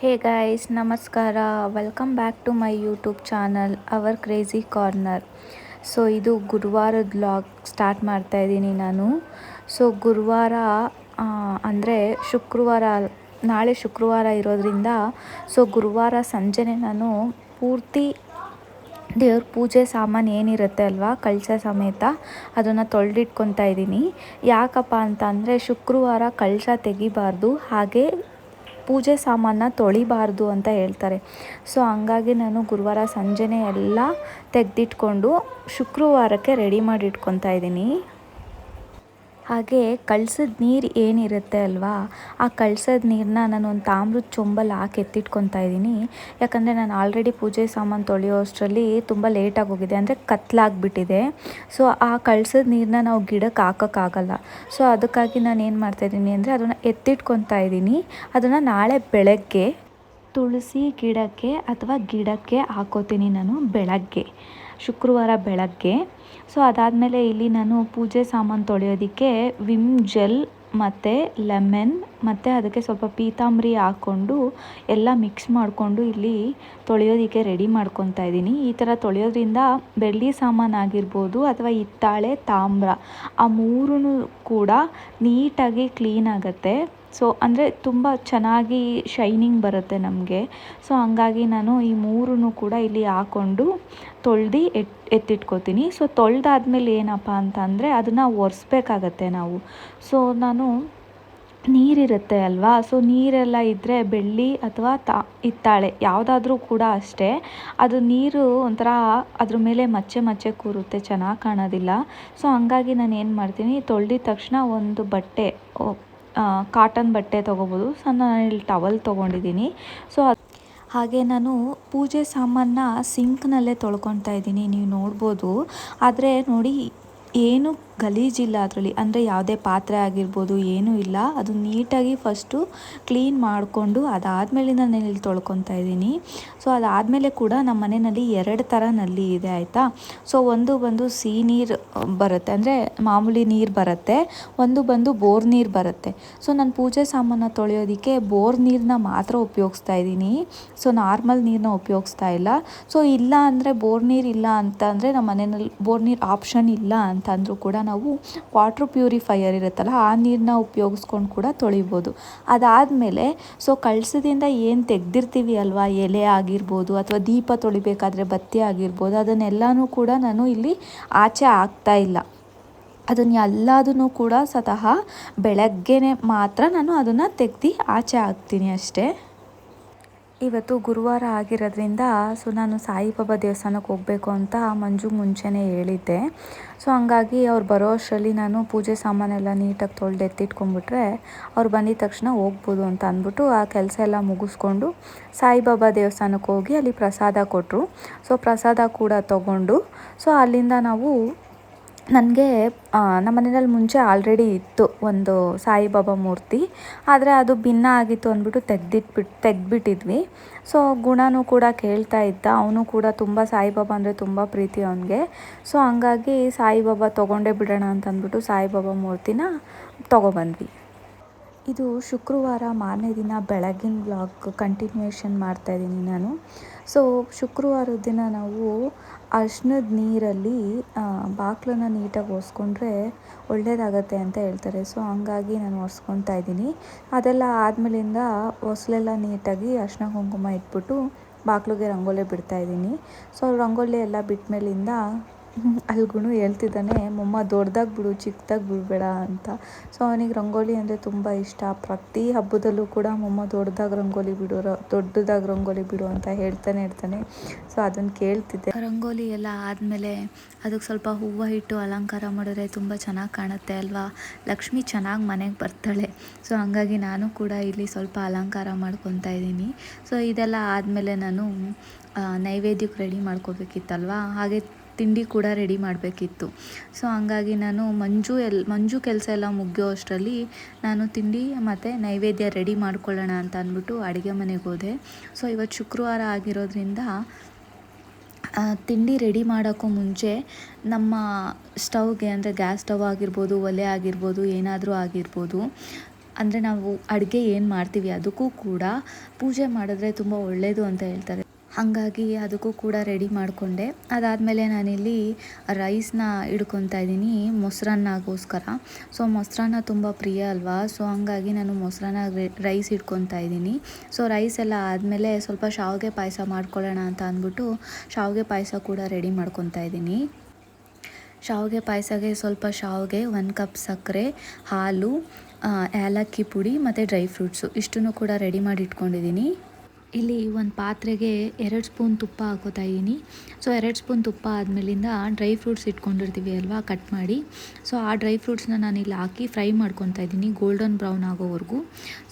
ಹೇ guys ನಮಸ್ಕಾರ. Welcome back to my YouTube channel our crazy corner so ಇದು ಗುರುವಾರದ blog start ಮಾಡ್ತಾ ಇದ್ದೀನಿ ನಾನು. ಸೊ ಗುರುವಾರ ಅಂದರೆ ಶುಕ್ರವಾರ, ನಾಳೆ ಶುಕ್ರವಾರ ಇರೋದ್ರಿಂದ ಸೊ ಗುರುವಾರ ಸಂಜೆನೆ ನಾನು ಪೂರ್ತಿ ದೇವ್ರ ಪೂಜೆ ಸಾಮಾನು ಏನಿರುತ್ತೆ ಅಲ್ವಾ, ಕಳಸ ಸಮೇತ ಅದನ್ನು ತೊಳೆದಿಟ್ಕೊತಾ ಇದ್ದೀನಿ. ಯಾಕಪ್ಪ ಅಂತ ಅಂದರೆ ಶುಕ್ರವಾರ ಕಳಸ ತೆಗಿಬಾರ್ದು. ಹಾಗೆ ಪೂಜೆ ಸಾಮಾನ ತೊಳಿಬಾರ್ದು ಅಂತ ಹೇಳ್ತಾರೆ. ಸೊ ಹಂಗಾಗಿ ನಾನು ಗುರುವಾರ ಸಂಜೆನೇ ಎಲ್ಲ ತೆಗೆದಿಟ್ಕೊಂಡು ಶುಕ್ರವಾರಕ್ಕೆ ರೆಡಿ ಮಾಡಿ ಇಟ್ಕೊತಾ ಇದ್ದೀನಿ. ಹಾಗೆ ಕಳ್ಸದ ನೀರು ಏನಿರುತ್ತೆ ಅಲ್ವಾ? ಆ ಕಳ್ಸದ ನೀರನ್ನ ನಾನು ಒಂದು ತಾಮ್ರದ ಚೊಂಬಲ್ಲಿ ಹಾಕಿ ಎತ್ತಿಟ್ಕೊತಾ ಇದ್ದೀನಿ. ಯಾಕಂದರೆ ನಾನು ಆಲ್ರೆಡಿ ಪೂಜೆ ಸಾಮಾನು ತೊಳೆಯೋ ಅಷ್ಟರಲ್ಲಿ ತುಂಬ ಲೇಟಾಗಿ ಹೋಗಿದೆ. ಅಂದರೆ ಕತ್ಲಾಗ್ಬಿಟ್ಟಿದೆ. ಸೊ ಆ ಕಳ್ಸದ ನೀರನ್ನ ನಾವು ಗಿಡಕ್ಕೆ ಹಾಕೋಕ್ಕಾಗಲ್ಲ. ಸೊ ಅದಕ್ಕಾಗಿ ನಾನು ಏನು ಮಾಡ್ತಾಯಿದ್ದೀನಿ ಅಂದರೆ ಅದನ್ನು ಎತ್ತಿಟ್ಕೊತಾ ಇದ್ದೀನಿ. ಅದನ್ನು ನಾಳೆ ಬೆಳಗ್ಗೆ ತುಳಸಿ ಗಿಡಕ್ಕೆ ಅಥವಾ ಗಿಡಕ್ಕೆ ಹಾಕೋತೀನಿ ನಾನು ಬೆಳಗ್ಗೆ. ಶುಕ್ರವಾರ ಬೆಳಗ್ಗೆ. ಸೊ ಅದಾದಮೇಲೆ ಇಲ್ಲಿ ನಾನು ಪೂಜೆ ಸಾಮಾನು ತೊಳೆಯೋದಕ್ಕೆ ವಿಮ್ ಜೆಲ್ ಮತ್ತು ಲೆಮನ್ ಮತ್ತು ಅದಕ್ಕೆ ಸ್ವಲ್ಪ ಪೀತಾಂಬರಿ ಹಾಕ್ಕೊಂಡು ಎಲ್ಲ ಮಿಕ್ಸ್ ಮಾಡಿಕೊಂಡು ಇಲ್ಲಿ ತೊಳೆಯೋದಕ್ಕೆ ರೆಡಿ ಮಾಡ್ಕೊತಾ ಇದ್ದೀನಿ. ಈ ಥರ ತೊಳೆಯೋದ್ರಿಂದ ಬೆಳ್ಳಿ ಸಾಮಾನು ಆಗಿರ್ಬೋದು ಅಥವಾ ಹಿತ್ತಾಳೆ ತಾಮ್ರ ಆ ಮೂರೂ ಕೂಡ ನೀಟಾಗಿ ಕ್ಲೀನ್ ಆಗುತ್ತೆ. ಸೊ, ಅಂದರೆ ತುಂಬ ಚೆನ್ನಾಗಿ ಶೈನಿಂಗ್ ಬರುತ್ತೆ ನಮಗೆ. ಸೊ, ಹಂಗಾಗಿ ನಾನು ಈ ಮೂರೂ ಕೂಡ ಇಲ್ಲಿ ಹಾಕ್ಕೊಂಡು ತೊಳ್ದು ಎತ್, ಎತ್ತಿಟ್ಕೋತೀನಿ. ಸೊ, ತೊಳೆದಾದ್ಮೇಲೆ ಏನಪ್ಪ ಅಂತ ಅಂದರೆ ಅದನ್ನು ಒರೆಸ್ಬೇಕಾಗತ್ತೆ ನಾವು. ಸೊ, ನಾನು ನೀರಿರುತ್ತೆ ಅಲ್ವಾ? ಸೊ, ನೀರೆಲ್ಲ ಇದ್ದರೆ ಬೆಳ್ಳಿ ಅಥವಾ ತಾ, ಹಿತ್ತಾಳೆ ಯಾವುದಾದ್ರೂ ಕೂಡ ಅಷ್ಟೇ. ಅದು ನೀರು ಒಂಥರ ಅದ್ರ ಮೇಲೆ ಮಚ್ಚೆ ಮಚ್ಚೆ ಕೂರುತ್ತೆ, ಚೆನ್ನಾಗಿ ಕಾಣೋದಿಲ್ಲ. ಸೊ, ಹಂಗಾಗಿ ನಾನು ಏನು ಮಾಡ್ತೀನಿ, ತೊಳೆದಿದ ತಕ್ಷಣ ಒಂದು ಬಟ್ಟೆ ಕಾಟನ್ ಬಟ್ಟೆ ತೊಗೋಬೋದು. ಸೊ ನಾನು ಇಲ್ಲಿ ಟವಲ್ ತೊಗೊಂಡಿದ್ದೀನಿ. ಸೊ ಹಾಗೆ ನಾನು ಪೂಜೆ ಸಾಮಾನನ್ನ ಸಿಂಕ್ನಲ್ಲೇ ತೊಳ್ಕೊತಾ ಇದ್ದೀನಿ. ನೀವು ನೋಡ್ಬೋದು. ಆದರೆ ನೋಡಿ, ಏನು ಗಲೀಜಿಲ್ಲ ಅದರಲ್ಲಿ. ಅಂದರೆ ಯಾವುದೇ ಪಾತ್ರೆ ಆಗಿರ್ಬೋದು, ಏನೂ ಇಲ್ಲ. ಅದು ನೀಟಾಗಿ ಫಸ್ಟು ಕ್ಲೀನ್ ಮಾಡಿಕೊಂಡು ಅದಾದಮೇಲೆ ನಾನು ಇಲ್ಲಿ ತೊಳ್ಕೊತಾ ಇದ್ದೀನಿ. ಸೊ ಅದಾದಮೇಲೆ ಕೂಡ ನಮ್ಮ ಮನೆಯಲ್ಲಿ ಎರಡು ಥರ ನಲ್ಲಿ ಇದೆ, ಆಯಿತಾ? ಸೊ ಒಂದು ಬಂದು ಸಿಹಿ ನೀರು ಬರುತ್ತೆ. ಅಂದರೆ ಮಾಮೂಲಿ ನೀರು ಬರುತ್ತೆ. ಒಂದು ಬಂದು ಬೋರ್ ನೀರು ಬರುತ್ತೆ. ಸೊ ನಾನು ಪೂಜೆ ಸಾಮಾನು ತೊಳೆಯೋದಕ್ಕೆ ಬೋರ್ ನೀರನ್ನ ಮಾತ್ರ ಉಪಯೋಗಿಸ್ತಾ ಇದ್ದೀನಿ. ಸೊ ನಾರ್ಮಲ್ ನೀರನ್ನ ಉಪಯೋಗಿಸ್ತಾ ಇಲ್ಲ. ಸೊ ಇಲ್ಲ ಅಂದರೆ ಬೋರ್ ನೀರು ಇಲ್ಲ ಅಂತ ಅಂದರೆ ನಮ್ಮ ಮನೆಯಲ್ಲಿ ಬೋರ್ ನೀರು ಆಪ್ಷನ್ ಇಲ್ಲ ಅಂತಂದರೂ ಕೂಡ ನಾವು ವಾಟ್ರ್ ಪ್ಯೂರಿಫೈಯರ್ ಇರುತ್ತಲ್ಲ, ಆ ನೀರನ್ನ ಉಪಯೋಗಿಸ್ಕೊಂಡು ಕೂಡ ತೊಳಿಬೋದು. ಅದಾದಮೇಲೆ ಸೊ ಕಳಸದಿಂದ ಏನು ತೆಗೆದಿರ್ತೀವಿ ಅಲ್ವಾ? ಎಲೆ ಆಗಿರ್ಬೋದು ಅಥವಾ ದೀಪ ತೊಳಿಬೇಕಾದ್ರೆ ಬತ್ತಿ ಆಗಿರ್ಬೋದು, ಅದನ್ನೆಲ್ಲನೂ ಕೂಡ ನಾನು ಇಲ್ಲಿ ಆಚೆ ಆಗ್ತಾ ಇಲ್ಲ. ಅದನ್ನು ಎಲ್ಲದನ್ನು ಕೂಡ ಸ್ವತಃ ಬೆಳಗ್ಗೆನೇ ಮಾತ್ರ ನಾನು ಅದನ್ನು ತೆಗ್ದು ಆಚೆ ಹಾಕ್ತೀನಿ ಅಷ್ಟೇ. ಇವತ್ತು ಗುರುವಾರ ಆಗಿರೋದ್ರಿಂದ ಸೊ ನಾನು ಸಾಯಿಬಾಬಾ ದೇವಸ್ಥಾನಕ್ಕೆ ಹೋಗಬೇಕು ಅಂತ ಮಂಜು ಮುಂಚೆನೇ ಹೇಳಿದ್ದೆ. ಸೊ ಹಂಗಾಗಿ ಅವ್ರು ಬರೋ ಅಷ್ಟರಲ್ಲಿ ನಾನು ಪೂಜೆ ಸಾಮಾನೆಲ್ಲ ನೀಟಾಗಿ ತೊಳೆದು ಎತ್ತಿಟ್ಕೊಂಡ್ಬಿಟ್ರೆ ಅವ್ರು ಬಂದಿದ ತಕ್ಷಣ ಹೋಗ್ಬೋದು ಅಂತ ಅಂದ್ಬಿಟ್ಟು ಆ ಕೆಲಸ ಎಲ್ಲ ಮುಗಿಸ್ಕೊಂಡು ಸಾಯಿಬಾಬಾ ದೇವಸ್ಥಾನಕ್ಕೆ ಹೋಗಿ ಅಲ್ಲಿ ಪ್ರಸಾದ ಕೊಟ್ಟರು. ಸೊ ಪ್ರಸಾದ ಕೂಡ ತಗೊಂಡು, ಸೊ ಅಲ್ಲಿಂದ ನಾವು ನನಗೆ ನಮ್ಮ ಮನೆಯಲ್ಲಿ ಮುಂಚೆ ಆಲ್ರೆಡಿ ಇತ್ತು ಒಂದು ಸಾಯಿಬಾಬಾ ಮೂರ್ತಿ. ಆದರೆ ಅದು ಭಿನ್ನ ಆಗಿತ್ತು ಅಂದ್ಬಿಟ್ಟು ತೆಗ್ದಿಟ್ಬಿಟ್ಟು ತೆಗ್ದುಬಿಟ್ಟಿದ್ವಿ. ಸೊ ಗುಣನೂ ಕೂಡ ಕೇಳ್ತಾ ಇದ್ದ. ಅವನು ಕೂಡ ತುಂಬ ಸಾಯಿಬಾಬಾ ಅಂದರೆ ತುಂಬ ಪ್ರೀತಿ ಅವನಿಗೆ. ಸೊ ಹಂಗಾಗಿ ಸಾಯಿಬಾಬಾ ತೊಗೊಂಡೇ ಬಿಡೋಣ ಅಂತ ಅಂದ್ಬಿಟ್ಟು ಸಾಯಿಬಾಬಾ ಮೂರ್ತಿನ ತೊಗೊಬಂದ್ವಿ. ಇದು ಶುಕ್ರವಾರ ಮಾರನೇ ದಿನ ಬೆಳಗಿನ ಬ್ಲಾಗ್ ಮಾಡ್ತಾ ಇದ್ದೀನಿ ನಾನು. ಸೊ ಶುಕ್ರವಾರದ ದಿನ ನಾವು ಅರ್ಶಿನದ ನೀರಲ್ಲಿ ಬಾಕ್ಲನ್ನ ನೀಟಾಗಿ ಒರೆಸ್ಕೊಂಡ್ರೆ ಒಳ್ಳೆಯದಾಗತ್ತೆ ಅಂತ ಹೇಳ್ತಾರೆ. ಸೊ ಹಂಗಾಗಿ ನಾನು ಒರೆಸ್ಕೊತಾ ಇದ್ದೀನಿ. ಅದೆಲ್ಲ ಆದಮೇಲಿಂದ ಹೊಸ್ಲೆಲ್ಲ ನೀಟಾಗಿ ಅರ್ಶಿನ ಕುಂಕುಮ ಇಟ್ಬಿಟ್ಟು ಬಾಗಿಲಿಗೆ ರಂಗೋಲಿ ಬಿಡ್ತಾಯಿದ್ದೀನಿ ಸೊ ರಂಗೋಲಿ ಎಲ್ಲ ಬಿಟ್ಟ ಮೇಲಿಂದ ಅಲ್ಲಿ ಗುಣ ಹೇಳ್ತಿದ್ದಾನೆ, ಮೊಮ್ಮ ದೊಡ್ಡದಾಗಿ ಬಿಡು ಚಿಕ್ಕದಾಗಿ ಬಿಡಬೇಡ ಅಂತ. ಸೊ ಅವನಿಗೆ ರಂಗೋಲಿ ಅಂದರೆ ತುಂಬ ಇಷ್ಟ. ಪ್ರತಿ ಹಬ್ಬದಲ್ಲೂ ಕೂಡ, ಮೊಮ್ಮ ದೊಡ್ಡದಾಗಿ ರಂಗೋಲಿ ಬಿಡು ದೊಡ್ಡದಾಗಿ ರಂಗೋಲಿ ಬಿಡು ಅಂತ ಹೇಳ್ತಾನೆ ಇರ್ತಾನೆ. ಸೊ ಅದನ್ನು ಕೇಳ್ತಿದ್ದೆ. ರಂಗೋಲಿ ಎಲ್ಲ ಆದಮೇಲೆ ಅದಕ್ಕೆ ಸ್ವಲ್ಪ ಹೂವು ಇಟ್ಟು ಅಲಂಕಾರ ಮಾಡಿದ್ರೆ ತುಂಬ ಚೆನ್ನಾಗಿ ಕಾಣುತ್ತೆ ಅಲ್ವಾ? ಲಕ್ಷ್ಮಿ ಚೆನ್ನಾಗಿ ಮನೆಗೆ ಬರ್ತಾಳೆ. ಸೊ ಹಂಗಾಗಿ ನಾನು ಕೂಡ ಇಲ್ಲಿ ಸ್ವಲ್ಪ ಅಲಂಕಾರ ಮಾಡ್ಕೊತಾ ಇದ್ದೀನಿ. ಸೊ ಇದೆಲ್ಲ ಆದಮೇಲೆ ನಾನು ನೈವೇದ್ಯಕ್ಕೆ ರೆಡಿ ಮಾಡ್ಕೋಬೇಕಿತ್ತಲ್ವಾ? ಹಾಗೆ ತಿಂಡಿ ಕೂಡ ರೆಡಿ ಮಾಡಬೇಕಿತ್ತು. ಸೊ ಹಂಗಾಗಿ ನಾನು ಮಂಜು ಎಲ್, ಮಂಜು ಕೆಲಸ ಎಲ್ಲ ಮುಗಿಯೋ ಅಷ್ಟರಲ್ಲಿ ನಾನು ತಿಂಡಿ ಮತ್ತು ನೈವೇದ್ಯ ರೆಡಿ ಮಾಡ್ಕೊಳ್ಳೋಣ ಅಂತ ಅಂದ್ಬಿಟ್ಟು ಅಡುಗೆ ಮನೆಗೆ ಹೋದೆ. ಸೊ ಇವತ್ತು ಶುಕ್ರವಾರ ಆಗಿರೋದ್ರಿಂದ ತಿಂಡಿ ರೆಡಿ ಮಾಡೋಕ್ಕೂ ಮುಂಚೆ ನಮ್ಮ ಸ್ಟವ್ಗೆ ಅಂದರೆ ಗ್ಯಾಸ್ ಸ್ಟವ್ ಆಗಿರ್ಬೋದು, ಒಲೆ ಆಗಿರ್ಬೋದು, ಏನಾದರೂ ಆಗಿರ್ಬೋದು, ಅಂದರೆ ನಾವು ಅಡುಗೆ ಏನು ಮಾಡ್ತೀವಿ ಅದಕ್ಕೂ ಕೂಡ ಪೂಜೆ ಮಾಡಿದ್ರೆ ತುಂಬ ಒಳ್ಳೆಯದು ಅಂತ ಹೇಳ್ತಾರೆ. ಹಾಗಾಗಿ ಅದಕ್ಕೂ ಕೂಡ ರೆಡಿ ಮಾಡಿಕೊಂಡೆ. ಅದಾದಮೇಲೆ ನಾನಿಲ್ಲಿ ರೈಸ್ನ ಇಡ್ಕೊತಾ ಇದ್ದೀನಿ, ಮೊಸರನ್ನಗೋಸ್ಕರ. ಸೊ ಮೊಸರನ್ನ ತುಂಬ ಪ್ರಿಯ ಅಲ್ವಾ? ಸೊ ಹಂಗಾಗಿ ನಾನು ಮೊಸರನ್ನ ರೈಸ್ ಇಟ್ಕೊತಾ ಇದ್ದೀನಿ. ಸೊ ರೈಸ್ ಎಲ್ಲ ಆದಮೇಲೆ ಸ್ವಲ್ಪ ಶಾವಿಗೆ ಪಾಯಸ ಮಾಡ್ಕೊಳ್ಳೋಣ ಅಂತ ಅಂದ್ಬಿಟ್ಟು ಶಾವಿಗೆ ಪಾಯಸ ಕೂಡ ರೆಡಿ ಮಾಡ್ಕೊತಾ ಇದ್ದೀನಿ. ಶಾವಿಗೆ ಪಾಯಸಗೆ ಸ್ವಲ್ಪ ಶಾವಿಗೆ, ಒಂದು ಕಪ್ ಸಕ್ಕರೆ, ಹಾಲು ಏಲಕ್ಕಿ ಪುಡಿ ಮತ್ತು ಡ್ರೈ ಫ್ರೂಟ್ಸು ಇಷ್ಟನ್ನು ಕೂಡ ರೆಡಿ ಮಾಡಿ ಇಟ್ಕೊಂಡಿದ್ದೀನಿ. ಇಲ್ಲಿ ಒಂದು ಪಾತ್ರೆಗೆ ಎರಡು ಸ್ಪೂನ್ ತುಪ್ಪ ಹಾಕೋತಾ ಇದ್ದೀನಿ ಸೊ ಎರಡು ಸ್ಪೂನ್ ತುಪ್ಪ ಆದಮೇಲಿಂದ ಡ್ರೈ ಫ್ರೂಟ್ಸ್ ಇಟ್ಕೊಂಡಿರ್ತೀವಿ ಅಲ್ವಾ ಕಟ್ ಮಾಡಿ. ಸೊ ಆ ಡ್ರೈ ಫ್ರೂಟ್ಸ್ನ ನಾನು ಇಲ್ಲಿ ಹಾಕಿ ಫ್ರೈ ಮಾಡ್ಕೊತಾ ಇದ್ದೀನಿ ಗೋಲ್ಡನ್ ಬ್ರೌನ್ ಆಗೋವರೆಗೂ.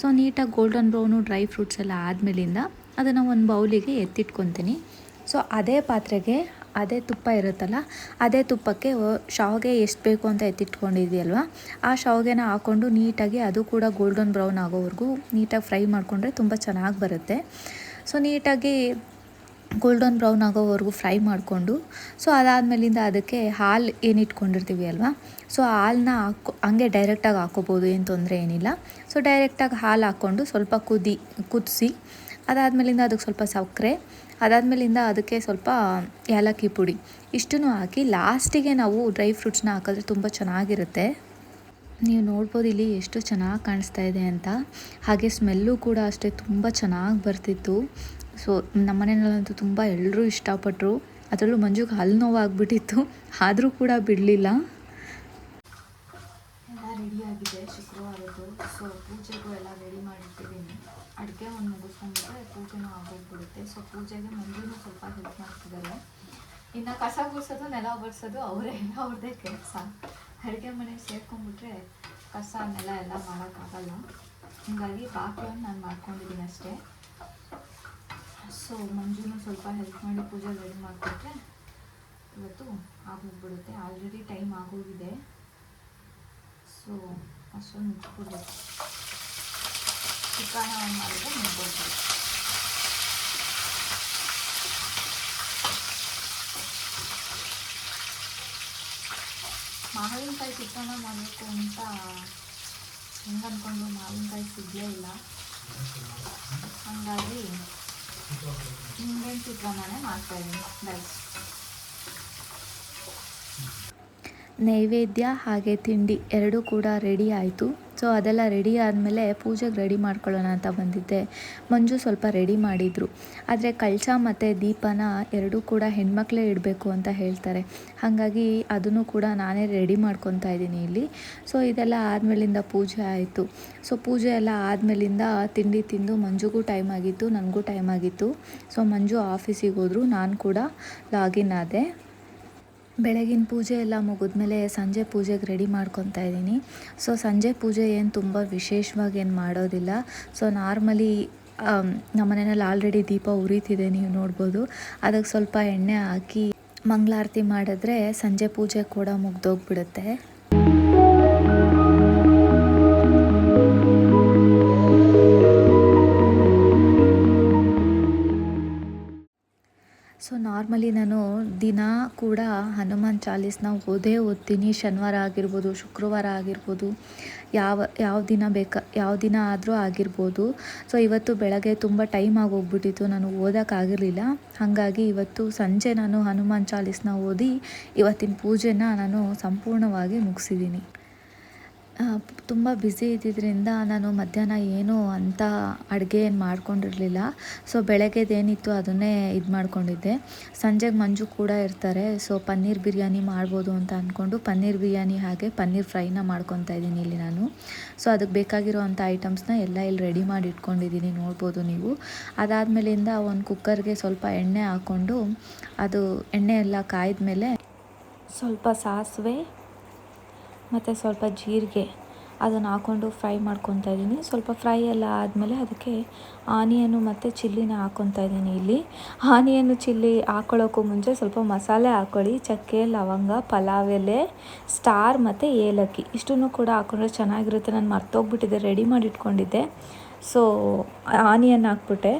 ಸೊ ನೀಟಾಗಿ ಗೋಲ್ಡನ್ ಬ್ರೌನು ಡ್ರೈ ಫ್ರೂಟ್ಸ್ ಎಲ್ಲ ಆದಮೇಲಿಂದ ಅದನ್ನು ಒಂದು ಬೌಲಿಗೆ ಎತ್ತಿಟ್ಕೊತೀನಿ. ಸೊ ಅದೇ ಪಾತ್ರೆಗೆ ಅದೇ ತುಪ್ಪ ಇರುತ್ತಲ್ಲ, ಅದೇ ತುಪ್ಪಕ್ಕೆ ಶಾವಿಗೆ ಎಷ್ಟು ಬೇಕು ಅಂತ ಎತ್ತಿಟ್ಕೊಂಡಿದೆಯಲ್ವ ಆ ಶಾವಿಗೆನ ಹಾಕ್ಕೊಂಡು ನೀಟಾಗಿ ಅದು ಕೂಡ ಗೋಲ್ಡನ್ ಬ್ರೌನ್ ಆಗೋವರೆಗೂ ನೀಟಾಗಿ ಫ್ರೈ ಮಾಡಿಕೊಂಡ್ರೆ ತುಂಬ ಚೆನ್ನಾಗಿ ಬರುತ್ತೆ. ಸೊ, ನೀಟಾಗಿ ಗೋಲ್ಡನ್ ಬ್ರೌನ್ ಆಗೋವರೆಗೂ ಫ್ರೈ ಮಾಡಿಕೊಂಡು, ಸೊ, ಅದಾದಮೇಲಿಂದ ಅದಕ್ಕೆ ಹಾಲು ಏನು ಇಟ್ಕೊಂಡಿರ್ತೀವಿ ಅಲ್ವಾ? ಸೊ ಹಾಲನ್ನ ಹಾಕೊ, ಹಂಗೆ ಡೈರೆಕ್ಟಾಗಿ ಹಾಕೋಬೋದು, ಏನು ತೊಂದರೆ ಏನಿಲ್ಲ. ಸೊ, ಡೈರೆಕ್ಟಾಗಿ ಹಾಲು ಹಾಕ್ಕೊಂಡು ಸ್ವಲ್ಪ ಕುದಿ, ಕುದಿಸಿ, ಅದಾದಮೇಲಿಂದ ಅದಕ್ಕೆ ಸ್ವಲ್ಪ ಸಕ್ಕರೆ ಅದಾದಮೇಲಿಂದ ಅದಕ್ಕೆ ಸ್ವಲ್ಪ ಏಲಕ್ಕಿ ಪುಡಿ. ಇಷ್ಟನ್ನು ಹಾಕಿ ಲಾಸ್ಟಿಗೆ ನಾವು ಡ್ರೈ ಫ್ರೂಟ್ಸ್ನ ಹಾಕಿದ್ರೆ ತುಂಬ ಚೆನ್ನಾಗಿರುತ್ತೆ. ನೀವು ನೋಡ್ಬೋದು ಇಲ್ಲಿ ಎಷ್ಟು ಚೆನ್ನಾಗಿ ಕಾಣಿಸ್ತಾ ಇದೆ ಅಂತ. ಹಾಗೆ ಸ್ಮೆಲ್ಲು ಕೂಡ ಅಷ್ಟೇ ತುಂಬ ಚೆನ್ನಾಗಿ ಬರ್ತಿತ್ತು. ಸೊ, ನಮ್ಮ ಮನೆಯಲ್ಲಂತೂ ತುಂಬ ಎಲ್ಲರೂ ಇಷ್ಟಪಟ್ಟರು ಅದರಲ್ಲೂ ಮಂಜುಗೆ ಹಲ್ಲು ನೋವಾಗ್ಬಿಟ್ಟಿತ್ತು. ಆದರೂ ಕೂಡ ಬಿಡಲಿಲ್ಲ ಎಲ್ಲ ರೆಡಿಯಾಗಿದೆ ಶುಕ್ರವಾರದ್ದು ಸೊ ಪೂಜೆಗೂ ಎಲ್ಲ ರೆಡಿ ಮಾಡಿಟ್ಟಿದ್ದೀನಿ ಒಂದು ಮುಗಿಸ್ಕೊಂಡ್ಬಿಟ್ರೆ ಪೂಜೆನೂ ಆಗೋಗ್ಬಿಡುತ್ತೆ ಸೊ ಪೂಜೆಗೆ ಮಂಜುನೂ ಸ್ವಲ್ಪ ಹೆಲ್ಪ್ ಮಾಡ್ತಿದ್ದಾರೆ ಇನ್ನು ಕಸ ಗುಡಿಸೋದು ನೆಲ ಒರೆಸೋದು ಅವರೇ ಅವ್ರದ್ದೇ ಕೆಲಸ ಅಡುಗೆ ಮನೆಗೆ ಸೇರ್ಕೊಂಡ್ಬಿಟ್ರೆ ಕಸ ನೆಲ ಎಲ್ಲ ಮಾಡೋಕ್ಕಾಗಲ್ಲ ಹೀಗಾಗಿ ಬಾಕ್ಲನ್ನು ನಾನು ಮಾಡ್ಕೊಂಡಿದ್ದೀನಿ ಅಷ್ಟೇ ಸೊ ಮಂಜುನೂ ಸ್ವಲ್ಪ ಹೆಲ್ಪ್ ಮಾಡಿ ಪೂಜೆ ರೆಡಿ ಮಾಡಿಕೊಟ್ರೆ ಇವತ್ತು ಆಗೋಗ್ಬಿಡುತ್ತೆ ಆಲ್ರೆಡಿ ಟೈಮ್ ಆಗೋಗಿದೆ ಸೊ ಅಷ್ಟೊಂದು ಮುಚ್ಕೊಡ್ಬೇಕು ಚಿತ್ರಾನ್ನ ಮಾಡಿದರೆ ಮುಗ್ಬೋದು ಮಾವಿನಕಾಯಿ ಚಿತ್ರಾನ್ನ ಮಾಡಬೇಕು ಅಂತ ಹೆಂಗೆ ಮಾವಿನಕಾಯಿ ಸಿಗಲೇ ಇಲ್ಲ. ಹಾಗಾಗಿ ನಿಂಬೆಹಣ್ಣು ಚಿತ್ರಾನ್ನನೇ ಮಾಡ್ತಾಯಿದ್ದೀನಿ ರೈಸ್ ನೈವೇದ್ಯ ಹಾಗೆ ತಿಂಡಿ ಎರಡೂ ಕೂಡ ರೆಡಿ ಆಯಿತು. ಸೊ ಅದೆಲ್ಲ ರೆಡಿ ಆದಮೇಲೆ ಪೂಜೆಗೆ ರೆಡಿ ಮಾಡ್ಕೊಳ್ಳೋಣ ಅಂತ ಬಂದಿದ್ದೆ. ಮಂಜು ಸ್ವಲ್ಪ ರೆಡಿ ಮಾಡಿದರು. ಆದರೆ ಕಳಶ ಮತ್ತು ದೀಪನ ಎರಡೂ ಕೂಡ ಹೆಣ್ಮಕ್ಳೇ ಇಡಬೇಕು ಅಂತ ಹೇಳ್ತಾರೆ. ಹಾಗಾಗಿ ಅದನ್ನು ಕೂಡ ನಾನೇ ರೆಡಿ ಮಾಡ್ಕೊತಾ ಇದ್ದೀನಿ ಇಲ್ಲಿ. ಸೊ ಇದೆಲ್ಲ ಆದಮೇಲಿಂದ ಪೂಜೆ ಆಯಿತು. ಸೊ ಪೂಜೆ ಎಲ್ಲ ಆದಮೇಲಿಂದ ತಿಂಡಿ ತಿಂದು ಮಂಜುಗೂ ಟೈಮ್ ಆಗಿತ್ತು, ನನಗೂ ಟೈಮ್ ಆಗಿತ್ತು. ಸೊ ಮಂಜು ಆಫೀಸಿಗೆ ಹೋದರು, ನಾನು ಕೂಡ ಲಾಗಿನ್ ಆದೆ. ಬೆಳಗಿನ ಪೂಜೆ ಎಲ್ಲ ಮುಗಿದ್ಮೇಲೆ ಸಂಜೆ ಪೂಜೆಗೆ ರೆಡಿ ಮಾಡ್ಕೊತಾ ಇದ್ದೀನಿ. ಸೊ, ಸಂಜೆ ಪೂಜೆ ಏನು ತುಂಬ ವಿಶೇಷವಾಗಿ ಏನು ಮಾಡೋದಿಲ್ಲ. ಸೊ, ನಾರ್ಮಲಿ ನಮ್ಮ ಮನೆಯಲ್ಲಿ ಆಲ್ರೆಡಿ ದೀಪ ಉರಿತಿದೆ, ನೀವು ನೋಡ್ಬೋದು. ಅದಕ್ಕೆ ಸ್ವಲ್ಪ ಎಣ್ಣೆ ಹಾಕಿ ಮಂಗಳಾರತಿ ಮಾಡಿದ್ರೆ ಸಂಜೆ ಪೂಜೆ ಕೂಡ ಮುಗ್ದೋಗ್ಬಿಡುತ್ತೆ. ಕೂಡ ಹನುಮಾನ್ ಚಾಲೀಸ್ನ ಓದೇ ಓದ್ತೀನಿ. ಶನಿವಾರ ಆಗಿರ್ಬೋದು, ಶುಕ್ರವಾರ ಆಗಿರ್ಬೋದು, ಯಾವ ಯಾವ ದಿನ ಬೇಕಾ, ಯಾವ ದಿನ ಆದರೂ ಆಗಿರ್ಬೋದು. ಸೊ ಇವತ್ತು ಬೆಳಗ್ಗೆ ತುಂಬ ಟೈಮ್ ಆಗೋಗ್ಬಿಟ್ಟಿತ್ತು. ನಾನು ಓದೋಕ್ಕಾಗಿರಲಿಲ್ಲ ಹಾಗಾಗಿ ಇವತ್ತು ಸಂಜೆ ನಾನು ಹನುಮಾನ್ ಚಾಲೀಸ್ನ ಓದಿ ಇವತ್ತಿನ ಪೂಜೆನ ನಾನು ಸಂಪೂರ್ಣವಾಗಿ ಮುಗಿಸಿದ್ದೀನಿ. ತುಂಬ ಬ್ಯುಸಿ ಇದ್ದಿದ್ದರಿಂದ ನಾನು ಮಧ್ಯಾಹ್ನ ಏನು ಅಂತ ಅಡುಗೆ ಏನು ಮಾಡ್ಕೊಂಡಿರಲಿಲ್ಲ. ಸೊ ಬೆಳಗ್ಗೆದೇನಿತ್ತು ಅದನ್ನೇ ಇದು ಮಾಡ್ಕೊಂಡಿದ್ದೆ. ಸಂಜೆಗೆ ಮಂಜು ಕೂಡ ಇರ್ತಾರೆ. ಸೊ ಪನ್ನೀರ್ ಬಿರಿಯಾನಿ ಮಾಡ್ಬೋದು ಅಂತ ಅಂದ್ಕೊಂಡು ಪನ್ನೀರ್ ಬಿರಿಯಾನಿ ಹಾಗೆ ಪನ್ನೀರ್ ಫ್ರೈನ ಮಾಡ್ಕೊತಾ ಇದ್ದೀನಿ ಇಲ್ಲಿ ನಾನು. ಸೊ ಅದಕ್ಕೆ ಬೇಕಾಗಿರುವಂಥ ಐಟಮ್ಸ್ನ ಎಲ್ಲ ಇಲ್ಲಿ ರೆಡಿ ಮಾಡಿ ಇಟ್ಕೊಂಡಿದ್ದೀನಿ. ನೋಡ್ಬೋದು ನೀವು. ಅದಾದಮೇಲಿಂದ ಒಂದು ಕುಕ್ಕರ್ಗೆ ಸ್ವಲ್ಪ ಎಣ್ಣೆ ಹಾಕ್ಕೊಂಡು ಅದು ಎಣ್ಣೆ ಎಲ್ಲ ಕಾಯ್ದ ಮೇಲೆ ಸ್ವಲ್ಪ ಸಾಸಿವೆ ಮತ್ತು ಸ್ವಲ್ಪ ಜೀರಿಗೆ ಅದನ್ನು ಹಾಕ್ಕೊಂಡು ಫ್ರೈ ಮಾಡ್ಕೊತಾ ಇದ್ದೀನಿ. ಸ್ವಲ್ಪ ಫ್ರೈ ಎಲ್ಲ ಆದಮೇಲೆ ಅದಕ್ಕೆ ಆನಿಯನ್ನು ಮತ್ತು ಚಿಲ್ಲಿನ ಹಾಕ್ಕೊತಾ ಇದ್ದೀನಿ ಇಲ್ಲಿ. ಆನಿಯನ್ನು ಚಿಲ್ಲಿ ಹಾಕ್ಕೊಳ್ಳೋಕ್ಕೂ ಮುಂಚೆ ಸ್ವಲ್ಪ ಮಸಾಲೆ ಹಾಕ್ಕೊಳ್ಳಿ ಚಕ್ಕೆ, ಲವಂಗ, ಪಲಾವ್ ಎಲೆ, ಸ್ಟಾರ್ ಮತ್ತು ಏಲಕ್ಕಿ. ಇಷ್ಟನ್ನು ಕೂಡ ಹಾಕ್ಕೊಂಡ್ರೆ ಚೆನ್ನಾಗಿರುತ್ತೆ. ನಾನು ಮರ್ತೋಗ್ಬಿಟ್ಟಿದ್ದೆ ರೆಡಿ ಮಾಡಿಟ್ಕೊಂಡಿದ್ದೆ ಸೊ ಆನಿಯನ್ ಹಾಕ್ಬಿಟ್ಟೆ.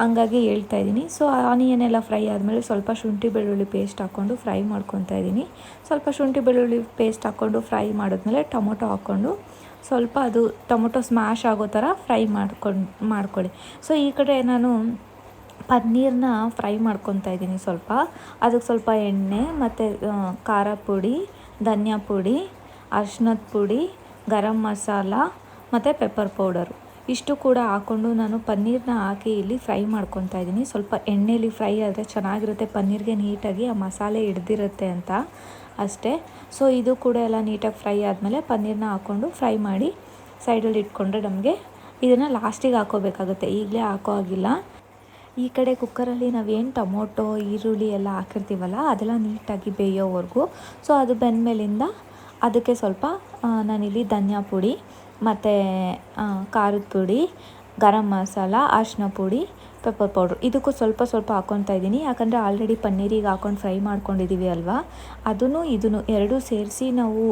ಹಂಗಾಗಿ ಹೇಳ್ತಾ ಇದ್ದೀನಿ. ಸೊ ಆನಿಯನ್ ಎಲ್ಲ ಫ್ರೈ ಆದಮೇಲೆ ಸ್ವಲ್ಪ ಶುಂಠಿ, ಬೆಳ್ಳುಳ್ಳಿ ಪೇಸ್ಟ್ ಹಾಕ್ಕೊಂಡು ಫ್ರೈ ಮಾಡ್ಕೊತಾ ಇದ್ದೀನಿ. ಸ್ವಲ್ಪ ಶುಂಠಿ, ಬೆಳ್ಳುಳ್ಳಿ ಪೇಸ್ಟ್ ಹಾಕ್ಕೊಂಡು ಫ್ರೈ ಮಾಡಿದ್ಮೇಲೆ ಟೊಮೊಟೊ ಹಾಕ್ಕೊಂಡು ಸ್ವಲ್ಪ ಅದು ಟೊಮೊಟೊ ಸ್ಮ್ಯಾಶ್ ಆಗೋ ಥರ ಫ್ರೈ ಮಾಡ್ಕೊಂಡು ಮಾಡ್ಕೊಳ್ಳಿ. ಸೊ ಈ ಕಡೆ ನಾನು ಪನ್ನೀರನ್ನ ಫ್ರೈ ಮಾಡ್ಕೊತಾ ಇದ್ದೀನಿ ಸ್ವಲ್ಪ. ಅದಕ್ಕೆ ಸ್ವಲ್ಪ ಎಣ್ಣೆ ಮತ್ತು ಖಾರ ಪುಡಿ, ಧನಿಯಾ ಪುಡಿ, ಅರ್ಶಿನದ ಪುಡಿ, ಗರಂ ಮಸಾಲ ಮತ್ತು ಪೆಪ್ಪರ್ ಪೌಡರು ಇಷ್ಟು ಕೂಡ ಹಾಕ್ಕೊಂಡು ನಾನು ಪನ್ನೀರನ್ನ ಹಾಕಿ ಇಲ್ಲಿ ಫ್ರೈ ಮಾಡ್ಕೊತಾ ಇದ್ದೀನಿ. ಸ್ವಲ್ಪ ಎಣ್ಣೆಯಲ್ಲಿ ಫ್ರೈ ಆದರೆ ಚೆನ್ನಾಗಿರುತ್ತೆ. ಪನ್ನೀರ್ಗೆ ನೀಟಾಗಿ ಆ ಮಸಾಲೆ ಹಿಡ್ದಿರುತ್ತೆ ಅಂತ ಅಷ್ಟೇ. ಸೊ ಇದು ಕೂಡ ಎಲ್ಲ ನೀಟಾಗಿ ಫ್ರೈ ಆದಮೇಲೆ ಪನ್ನೀರನ್ನ ಹಾಕ್ಕೊಂಡು ಫ್ರೈ ಮಾಡಿ ಸೈಡಲ್ಲಿ ಇಟ್ಕೊಂಡ್ರೆ ನಮಗೆ ಇದನ್ನು ಲಾಸ್ಟಿಗೆ ಹಾಕೋಬೇಕಾಗುತ್ತೆ ಈಗಲೇ ಹಾಕೋ ಆಗಿಲ್ಲ ಈ ಕಡೆ ಕುಕ್ಕರಲ್ಲಿ ನಾವೇನು ಟೊಮೊಟೊ, ಈರುಳ್ಳಿ ಎಲ್ಲ ಹಾಕಿರ್ತೀವಲ್ಲ, ಅದೆಲ್ಲ ನೀಟಾಗಿ ಬೇಯೋವರೆಗೂ. ಸೊ ಅದು ಬೆಂದಮೇಲಿಂದ ಅದಕ್ಕೆ ಸ್ವಲ್ಪ ನಾನಿಲ್ಲಿ ಧನಿಯಾ ಪುಡಿ ಮತ್ತು ಖಾರದ ಪುಡಿ, ಗರಂ ಮಸಾಲ ಅರಿಶಿನ ಪುಡಿ ಪೆಪ್ಪರ್ ಪೌಡ್ರ್ ಇದಕ್ಕೂ ಸ್ವಲ್ಪ ಸ್ವಲ್ಪ ಹಾಕ್ಕೊತಾ ಇದ್ದೀನಿ. ಯಾಕಂದರೆ ಆಲ್ರೆಡಿ ಪನ್ನೀರಿಗೆ ಹಾಕೊಂಡು ಫ್ರೈ ಮಾಡ್ಕೊಂಡಿದ್ದೀವಿ ಅಲ್ವಾ? ಅದನ್ನು ಇದನ್ನು ಎರಡೂ ಸೇರಿಸಿ ನಾವು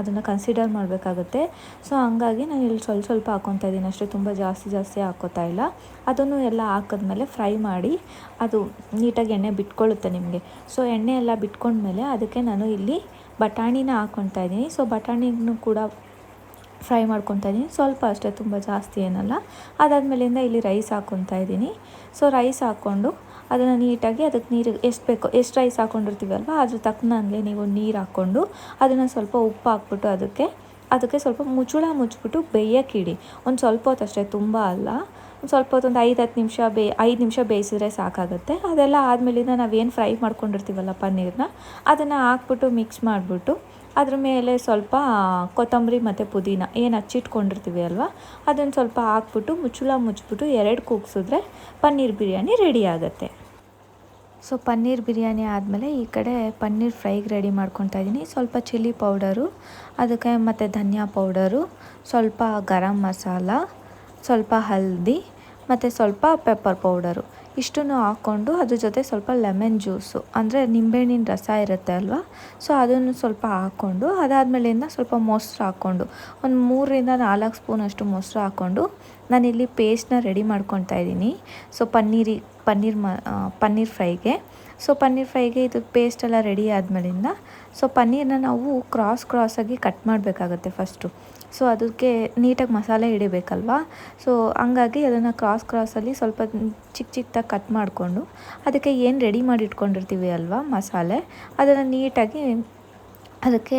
ಅದನ್ನು ಕನ್ಸಿಡರ್ ಮಾಡಬೇಕಾಗುತ್ತೆ. ಸೊ ಹಂಗಾಗಿ ನಾನು ಇಲ್ಲಿ ಸ್ವಲ್ಪ ಸ್ವಲ್ಪ ಹಾಕ್ಕೊತಾ ಇದ್ದೀನಿ. ಅಷ್ಟೇ ತುಂಬ ಜಾಸ್ತಿ ಜಾಸ್ತಿ ಹಾಕೋತಾ ಇಲ್ಲ. ಅದನ್ನು ಎಲ್ಲ ಹಾಕಿದ್ಮೇಲೆ ಫ್ರೈ ಮಾಡಿ, ಅದು ನೀಟಾಗಿ ಎಣ್ಣೆ ಬಿಟ್ಕೊಳ್ಳುತ್ತೆ ನಿಮಗೆ. ಸೊ ಎಣ್ಣೆ ಎಲ್ಲ ಬಿಟ್ಕೊಂಡ್ಮೇಲೆ ಅದಕ್ಕೆ ನಾನು ಇಲ್ಲಿ ಬಟಾಣಿನ ಹಾಕ್ಕೊತಾ ಇದ್ದೀನಿ. ಸೊ ಬಟಾಣಿನೂ ಕೂಡ ಫ್ರೈ ಮಾಡ್ಕೊತಾ ಇದ್ದೀನಿ. ಸ್ವಲ್ಪ ಅಷ್ಟೇ, ತುಂಬ ಜಾಸ್ತಿ ಏನಲ್ಲ. ಅದಾದಮೇಲಿಂದ ಇಲ್ಲಿ ರೈಸ್ ಹಾಕ್ಕೊತಾ ಇದ್ದೀನಿ. ಸೊ ರೈಸ್ ಹಾಕ್ಕೊಂಡು ಅದನ್ನು ನೀಟಾಗಿ ಅದಕ್ಕೆ ನೀರು ಎಷ್ಟು ಬೇಕೋ, ಎಷ್ಟು ರೈಸ್ ಹಾಕ್ಕೊಂಡಿರ್ತೀವಲ್ವ ಅದ್ರ ತಕ್ಕನಂಗೆ ನೀವು ನೀರು ಹಾಕ್ಕೊಂಡು ಅದನ್ನು ಸ್ವಲ್ಪ ಉಪ್ಪು ಹಾಕ್ಬಿಟ್ಟು ಅದಕ್ಕೆ ಅದಕ್ಕೆ ಸ್ವಲ್ಪ ಮುಚ್ಚುಳ ಮುಚ್ಚಿಬಿಟ್ಟು ಬೇಯಕ್ಕಿಡಿ ಒಂದು ಸ್ವಲ್ಪ ಹೊತ್ತು ಅಷ್ಟೇ, ತುಂಬ ಅಲ್ಲ. ಒಂದು ಸ್ವಲ್ಪ ಹೊತ್ತೊಂದು ಐದು, ಹತ್ತು ನಿಮಿಷ ಬೇ, ಐದು ನಿಮಿಷ ಬೇಯಿಸಿದ್ರೆ ಸಾಕಾಗುತ್ತೆ. ಅದೆಲ್ಲ ಆದಮೇಲಿಂದ ನಾವೇನು ಫ್ರೈ ಮಾಡ್ಕೊಂಡಿರ್ತೀವಲ್ಲ ಪನ್ನೀರನ್ನ ಅದನ್ನು ಹಾಕ್ಬಿಟ್ಟು ಮಿಕ್ಸ್ ಮಾಡಿಬಿಟ್ಟು ಅದ್ರ ಮೇಲೆ ಸ್ವಲ್ಪ ಕೊತ್ತಂಬರಿ ಮತ್ತು ಪುದೀನ ಏನು ಹಚ್ಚಿಟ್ಕೊಂಡಿರ್ತೀವಿ ಅಲ್ವಾ, ಅದನ್ನು ಸ್ವಲ್ಪ ಹಾಕ್ಬಿಟ್ಟು ಮುಚ್ಚಳ ಮುಚ್ಚಿಬಿಟ್ಟು ಎರಡು ಕೂಗ್ಸಿದ್ರೆ ಪನ್ನೀರ್ ಬಿರಿಯಾನಿ ರೆಡಿ ಆಗುತ್ತೆ. ಸೊ ಪನ್ನೀರ್ ಬಿರಿಯಾನಿ ಆದಮೇಲೆ ಈ ಕಡೆ ಪನ್ನೀರ್ ಫ್ರೈಗೆ ರೆಡಿ ಮಾಡ್ಕೊತಾ ಇದ್ದೀನಿ ಸ್ವಲ್ಪ ಚಿಲ್ಲಿ ಪೌಡರು, ಅದಕ್ಕೆ ಮತ್ತು ಧನಿಯಾ ಪೌಡರು, ಸ್ವಲ್ಪ ಗರಂ ಮಸಾಲ, ಸ್ವಲ್ಪ ಹಲ್ದಿ, ಮತ್ತು ಸ್ವಲ್ಪ ಪೆಪ್ಪರ್ ಪೌಡರು. ಇಷ್ಟನ್ನು ಹಾಕ್ಕೊಂಡು ಅದ್ರ ಜೊತೆ ಸ್ವಲ್ಪ ಲೆಮನ್ ಜ್ಯೂಸು, ಅಂದರೆ ನಿಂಬೆಹಣ್ಣಿನ ರಸ ಇರುತ್ತೆ ಅಲ್ವಾ? ಸೊ ಅದನ್ನು ಸ್ವಲ್ಪ ಹಾಕ್ಕೊಂಡು, ಅದಾದಮೇಲಿಂದ ಸ್ವಲ್ಪ ಮೊಸರು ಹಾಕ್ಕೊಂಡು, ಒಂದು ಮೂರರಿಂದ ನಾಲ್ಕು ಸ್ಪೂನಷ್ಟು ಮೊಸರು ಹಾಕ್ಕೊಂಡು ನಾನಿಲ್ಲಿ ಪೇಸ್ಟ್ನ ರೆಡಿ ಮಾಡ್ಕೊತಾ ಇದ್ದೀನಿ. ಸೊ ಪನ್ನೀರಿ ಪನ್ನೀರ್ ಮ ಪನ್ನೀರ್ ಫ್ರೈಗೆ. ಸೊ, ಪನ್ನೀರ್ ಫ್ರೈಗೆ ಇದು ಪೇಸ್ಟ್ ಎಲ್ಲ ರೆಡಿ ಆದಮೇಲಿಂದ, ಸೊ ಪನ್ನೀರನ್ನ ನಾವು ಕ್ರಾಸ್ ಕ್ರಾಸಾಗಿ ಕಟ್ ಮಾಡಬೇಕಾಗತ್ತೆ ಫಸ್ಟು ಸೊ, ಅದಕ್ಕೆ ನೀಟಾಗಿ ಮಸಾಲೆ ಹಿಡಿಬೇಕಲ್ವಾ? ಸೊ, ಹಂಗಾಗಿ ಅದನ್ನು ಕ್ರಾಸ್ ಕ್ರಾಸಲ್ಲಿ ಸ್ವಲ್ಪ ಚಿಕ್ಕ ಚಿಕ್ಕದಾಗಿ ಕಟ್ ಮಾಡಿಕೊಂಡು, ಅದಕ್ಕೆ ಏನು ರೆಡಿ ಮಾಡಿ ಇಟ್ಕೊಂಡಿರ್ತೀವಿ ಅಲ್ವಾ ಮಸಾಲೆ, ಅದನ್ನು ನೀಟಾಗಿ ಅದಕ್ಕೆ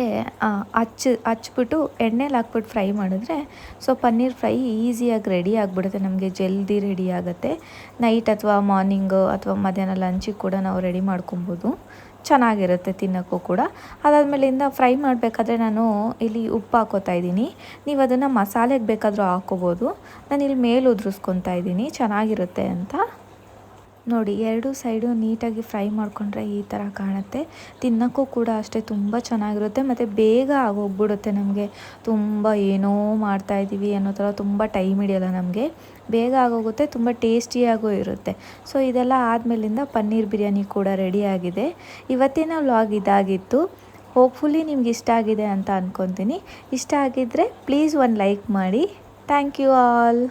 ಹಚ್ಚಿ ಹಚ್ಬಿಟ್ಟು ಎಣ್ಣೆಲಿ ಹಾಕ್ಬಿಟ್ಟು ಫ್ರೈ ಮಾಡಿದ್ರೆ ಸೊ ಪನ್ನೀರ್ ಫ್ರೈ ಈಸಿಯಾಗಿ ರೆಡಿ ಆಗಿಬಿಡುತ್ತೆ. ನಮಗೆ ಜಲ್ದಿ ರೆಡಿ ಆಗುತ್ತೆ. ನೈಟ್ ಅಥವಾ ಮಾರ್ನಿಂಗು ಅಥವಾ ಮಧ್ಯಾಹ್ನ ಲಂಚಿಗೆ ಕೂಡ ನಾವು ರೆಡಿ ಮಾಡ್ಕೊಬೋದು. ಚೆನ್ನಾಗಿರುತ್ತೆ ತಿನ್ನೋಕ್ಕೂ ಕೂಡ. ಅದಾದಮೇಲಿಂದ ಫ್ರೈ ಮಾಡಬೇಕಾದ್ರೆ ನಾನು ಇಲ್ಲಿ ಉಪ್ಪು ಹಾಕೋತಾ ಇದ್ದೀನಿ. ನೀವು ಅದನ್ನು ಮಸಾಲೆಗೆ ಬೇಕಾದರೂ ಹಾಕೋಬೋದು. ನಾನು ಇಲ್ಲಿ ಮೇಲೆ ಉದುರಿಸ್ಕೊತಾ ಇದ್ದೀನಿ. ಚೆನ್ನಾಗಿರುತ್ತೆ ಅಂತ. ನೋಡಿ, ಎರಡು ಸೈಡು ನೀಟಾಗಿ ಫ್ರೈ ಮಾಡಿಕೊಂಡ್ರೆ ಈ ಥರ ಕಾಣುತ್ತೆ. ತಿನ್ನೋಕ್ಕೂ ಕೂಡ ಅಷ್ಟೇ ತುಂಬ ಚೆನ್ನಾಗಿರುತ್ತೆ. ಮತ್ತು ಬೇಗ ಆಗೋಗ್ಬಿಡುತ್ತೆ ನಮಗೆ. ತುಂಬ ಏನೋ ಮಾಡ್ತಾಯಿದ್ದೀವಿ ಅನ್ನೋ ಥರ ತುಂಬ ಟೈಮ್ ಹಿಡಿಯೋಲ್ಲ ನಮಗೆ. ಬೇಗ ಆಗೋಗುತ್ತೆ, ತುಂಬ ಟೇಸ್ಟಿಯಾಗೂ ಇರುತ್ತೆ. ಸೊ, ಇದೆಲ್ಲ ಆದಮೇಲಿಂದ ಪನ್ನೀರ್ ಬಿರಿಯಾನಿ ಕೂಡ ರೆಡಿಯಾಗಿದೆ ಇವತ್ತಿನ ವ್ಲಾಗ್ ಇದಾಗಿತ್ತು. ಹೋಪ್ಫುಲಿ ನಿಮ್ಗೆ ಇಷ್ಟ ಆಗಿದೆ ಅಂತ ಅಂದ್ಕೊತೀನಿ ಇಷ್ಟ ಆಗಿದ್ದರೆ ಪ್ಲೀಸ್ ಒಂದು ಲೈಕ್ ಮಾಡಿ. Thank you all.